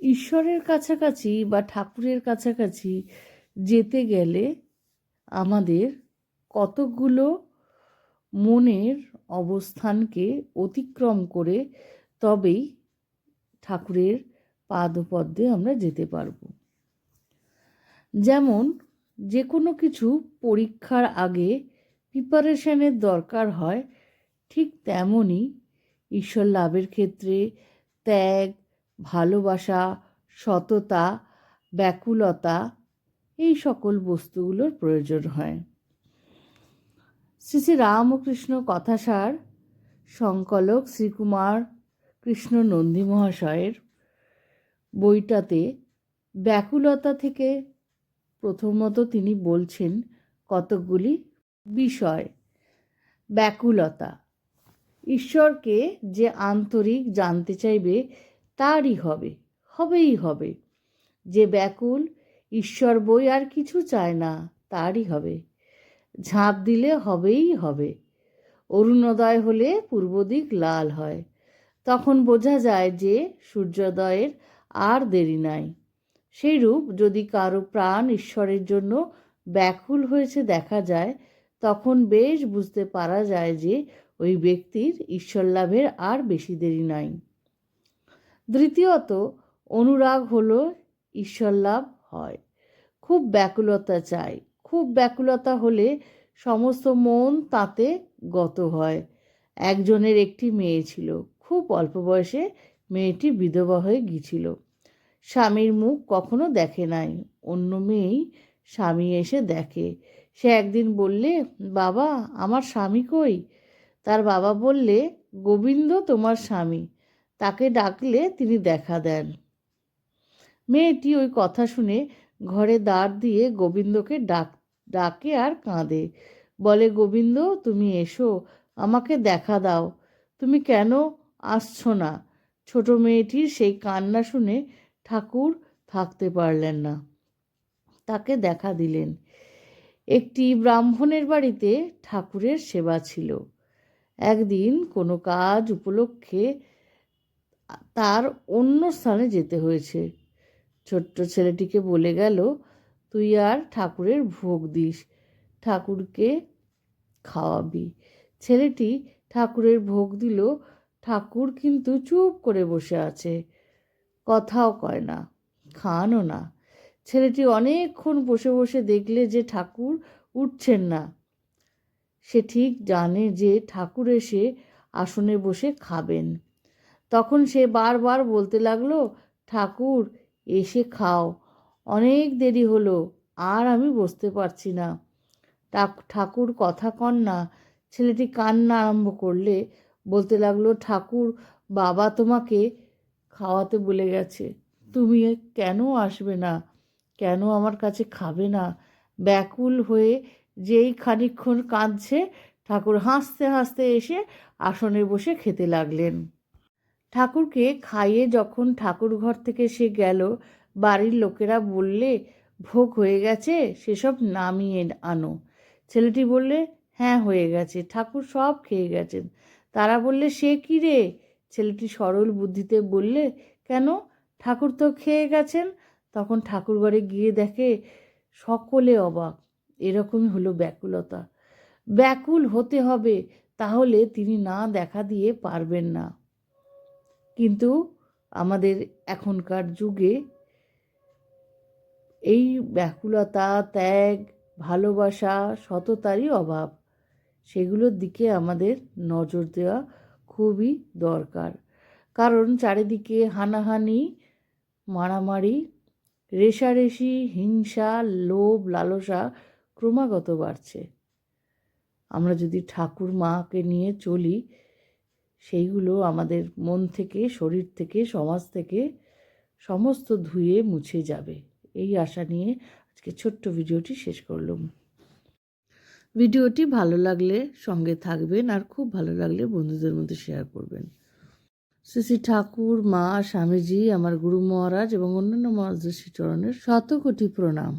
ঈশ্বরের কাছাকাছি বা ঠাকুরের কাছাকাছি যেতে গেলে আমাদের কতকগুলো মনের অবস্থানকে অতিক্রম করে তবেই ঠাকুরের পাদপদ্মে আমরা যেতে পারব। যেমন যে কোনো কিছু পরীক্ষার আগে প্রিপারেশনের দরকার হয়, ঠিক তেমনই ঈশ্বর লাভের ক্ষেত্রে ত্যাগ ভালোবাসা, সততা, ব্যাকুলতা, এই সকল বস্তুগুলোর প্রয়োজন হয়। শ্রী শ্রী রামকৃষ্ণ কথাসার সংকলক শ্রীকুমার কৃষ্ণ নন্দী মহাশয়ের বইটাতে ব্যাকুলতা থেকে প্রথমত তিনি বলছেন কতকগুলি বিষয়। ব্যাকুলতা, ঈশ্বরকে যে আন্তরিক জানতে চাইবে তারই হবে, হবেই হবে। যে ব্যাকুল, ঈশ্বর বই আর কিছু চায় না, তারই হবে। ঝাঁপ দিলে হবেই হবে। অরুণোদয় হলে পূর্ব দিক লাল হয়। তখন বোঝা যায় যে সূর্যোদয়ের আর দেরি নাই। সেইরূপ যদি কারও প্রাণ ঈশ্বরের জন্য ব্যাকুল হয়েছে দেখা যায়, তখন বেশ বুঝতে পারা যায় যে ওই ব্যক্তির ঈশ্বর লাভের আর বেশি দেরি নাই। দ্বিতীয়ত, অনুরাগ হলো ঈশ্বর লাভ হয়। খুব ব্যাকুলতা চাই। খুব ব্যাকুলতা হলে সমস্ত মন তাতে গত হয়। একজনের একটি মেয়ে ছিল। খুব অল্প বয়সে মেয়েটি বিধবা হয়ে গিয়েছিল। স্বামীর মুখ কখনো দেখে নাই। অন্য মেয়েই স্বামী এসে দেখে। সে একদিন বললে, বাবা, আমার স্বামী কই? তার বাবা বললে, গোবিন্দ তোমার স্বামী। তাকে ডাকলে তিনি দেখা দেন। মেয়েটি ওই কথা শুনে ঘরে দাঁড় দিয়ে গোবিন্দকে ডাক, ডাকে আর কাঁদে। বলে, গোবিন্দ, তুমি এসো, আমাকে দেখা দাও। তুমি কেন আসছো না? ছোট মেয়েটির সেই কান্না শুনে ঠাকুর থাকতে পারলেন না। তাকে দেখা দিলেন। একটি ব্রাহ্মণের বাড়িতে ঠাকুরের সেবা ছিল। একদিন কোনো কাজ উপলক্ষে তার অন্য স্থানে যেতে হয়েছে। ছোট্ট ছেলেটিকে বলে গেল, তুই আর ঠাকুরের ভোগ দিস, ঠাকুরকে খাওয়াবি। ছেলেটি ঠাকুরের ভোগ দিল, ঠাকুর কিন্তু চুপ করে বসে আছে, কথাও কয় না, খানও না। ছেলেটি অনেকক্ষণ বসে বসে দেখলে যে ঠাকুর উঠছেন না। সে ঠিক জানে যে ঠাকুর এসে আসনে বসে খাবেন। তখন সে বারবার বলতে লাগল, ঠাকুর, এসে খাও। অনেক দেরি হলো, আর আমি বসতে পারছি না। ঠাকুর কথা কন না। ছেলেটি কান্না আরম্ভ করলে, বলতে লাগল, ঠাকুর, বাবা তোমাকে খাওয়াতে বলে গেছে। তুমি কেন আসবে না? কেন আমার কাছে খাবে না? ব্যাকুল হয়ে যেই খানিক্ষণ কাঁদছে, ঠাকুর হাসতে হাসতে এসে আসনে বসে খেতে লাগলেন। ঠাকুরকে খাইয়ে যখন ঠাকুর ঘর থেকে সে গেল, বাড়ির লোকেরা বললে, ভোগ হয়ে গেছে, সেসব নামিয়ে আনো। ছেলেটি বললে হ্যাঁ হয়ে গেছে, ঠাকুর সব খেয়ে গেছেন। তারা বললে, সে কী রে? ছেলেটি সরল বুদ্ধিতে বললে, কেন? ঠাকুর তো খেয়ে গেছেন? তখন ঠাকুর ঘরে গিয়ে দেখে, সকলে অবাক। এরকমই হলো ব্যাকুলতা। ব্যাকুল হতে হবে, তাহলে তিনি না দেখা দিয়ে পারবেন না। কিন্তু আমাদের এখনকার যুগে এই ব্যাকুলতা, ত্যাগ, ভালোবাসা, সততারই অভাব। সেগুলোর দিকে আমাদের নজর দেওয়া খুবই দরকার। কারণ চারিদিকে হানাহানি, মারামারি, রেশারেশি, হিংসা, লোভ, লালসা ক্রমাগত বাড়ছে। আমরা যদি ঠাকুর মাকে নিয়ে চলি সেইগুলো আমাদের মন থেকে, শরীর থেকে, সমাজ থেকে সমস্ত ধুয়ে মুছে যাবে। এই আশা নিয়ে আজকে ছোট্ট ভিডিওটি শেষ করলাম। ভিডিওটি ভালো লাগলে সঙ্গে থাকবেন আর খুব ভালো লাগলে বন্ধুদের মধ্যে শেয়ার করবেন। শ্রী ঠাকুর, মা, স্বামীজি, আমার গুরু মহারাজ এবং অন্যান্য মহারাজের শ্রীচরণের শত কোটি প্রণাম।